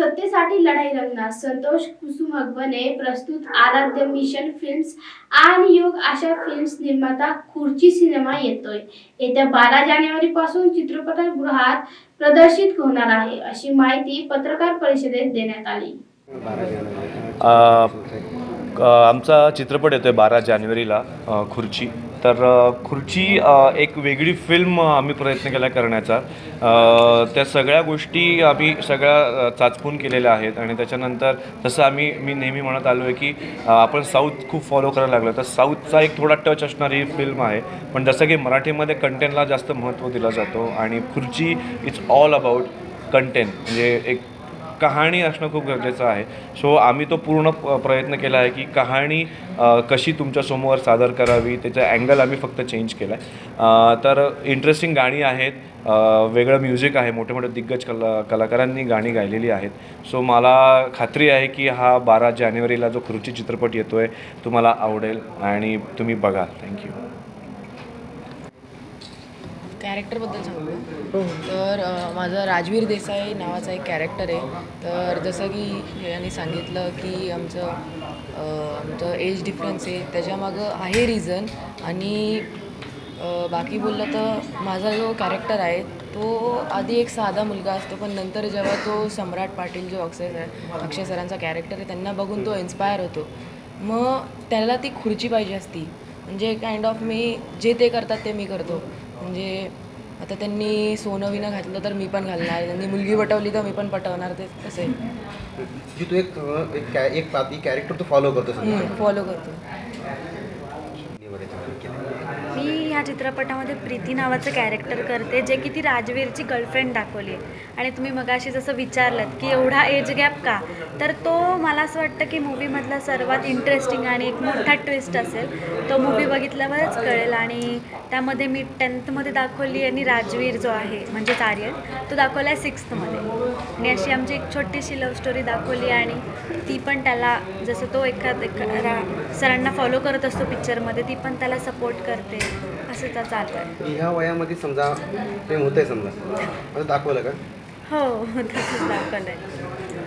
सत्तेसाठी लढाई रंगणार संतोष कुसुम अगवने प्रस्तुत आराध्य मिशन फिल्म्स आणि योग अशा फिल्म्स निर्माता खुर्ची सिनेमा येतोय. येत्या बारा जानेवारी पासून चित्रपटगृहात प्रदर्शित होणार आहे अशी माहिती पत्रकार परिषदेत देण्यात आली. आमचा चित्रपट येतो आहे बारा जानेवारीला खुर्ची. तर खुर्ची एक वेगळी फिल्म आम्ही प्रयत्न केला करण्याचा. त्या सगळ्या गोष्टी आम्ही सगळ्या चाचपून केलेल्या आहेत आणि त्याच्यानंतर जसं आम्ही मी नेहमी म्हणत आलो आहे की आपण साऊथ खूप फॉलो करायला लागलो तर साऊथचा एक थोडा टच असणारी फिल्म आहे. पण जसं की मराठीमध्ये कंटेंटला जास्त महत्त्व दिलं जातो आणि खुर्ची इट्स ऑल अबाउट कंटेंट म्हणजे एक कहाणी असणं खूप गरजेचं आहे. सो आम्ही तो पूर्ण प्रयत्न केला आहे की कहाणी कशी कशी तुमच्यासमोर सादर करावी त्याचा अँगल आम्ही फक्त चेंज केला आहे. तर इंटरेस्टिंग गाणी आहेत. वेगळं म्युझिक आहे. मोठे मोठे दिग्गज कला कलाकारांनी गाणी गायलेली आहेत. सो मला खात्री आहे की हा बारा जानेवारीला जो खुर्ची चित्रपट येतो आहे तुम्हाला आवडेल आणि तुम्ही बघा. थँक्यू कॅरेक्टरबद्दल सांगू का? तर माझं राजवीर देसाई नावाचा एक कॅरेक्टर आहे. तर जसं की यांनी सांगितलं की आमचं आमचं एज डिफरन्स आहे. त्याच्यामागं आहे रिझन आणि बाकी बोललं तर माझा जो कॅरेक्टर आहे तो आधी एक साधा मुलगा असतो. पण नंतर जेव्हा तो सम्राट पाटील जो अक्षय सर अक्षय सरांचा कॅरेक्टर आहे त्यांना बघून तो इन्स्पायर होतो. मग त्याला ती खुर्ची पाहिजे असती. म्हणजे काइंड ऑफ मी जे ते करतात ते मी करतो. म्हणजे आता त्यांनी सोनं विनं घातलं तर मी पण घालणार. त्यांनी मुलगी पटवली तर मी पण पटवणार ते तसे. जी तू एक एक कॅ- एक कॅरेक्टर तू फॉलो करतो फॉलो करतो निवड याच्यामध्ये केलं. मी ह्या चित्रपटामध्ये प्रीती नावाचं कॅरेक्टर करते जे की ती राजवीरची गर्लफ्रेंड दाखवली आहे. आणि तुम्ही मगाशी जसं विचारलं की एवढा एज गॅप का? तर तो मला असं वाटतं की मूवीमधला सर्वात इंटरेस्टिंग आणि एक मोठा ट्विस्ट असेल. तो मूवी बघितल्यावरच कळेल. आणि त्यामध्ये मी टेन्थमध्ये दाखवली आणि राजवीर जो आहे म्हणजेच आर्यन तो दाखवला आहे सिक्स्थमध्ये आणि अशी आमची एक छोटीशी लव्ह स्टोरी दाखवली आणि ती पण त्याला जसं तो एखाद सरांना फॉलो करत असतो पिक्चरमध्ये ती पण त्याला सपोर्ट करते. असं तर चालतं आहे ह्या वयामध्ये समजा प्रेम होतंय समजा. आता दाखवलं का? हो तसंच दाखवलं आहे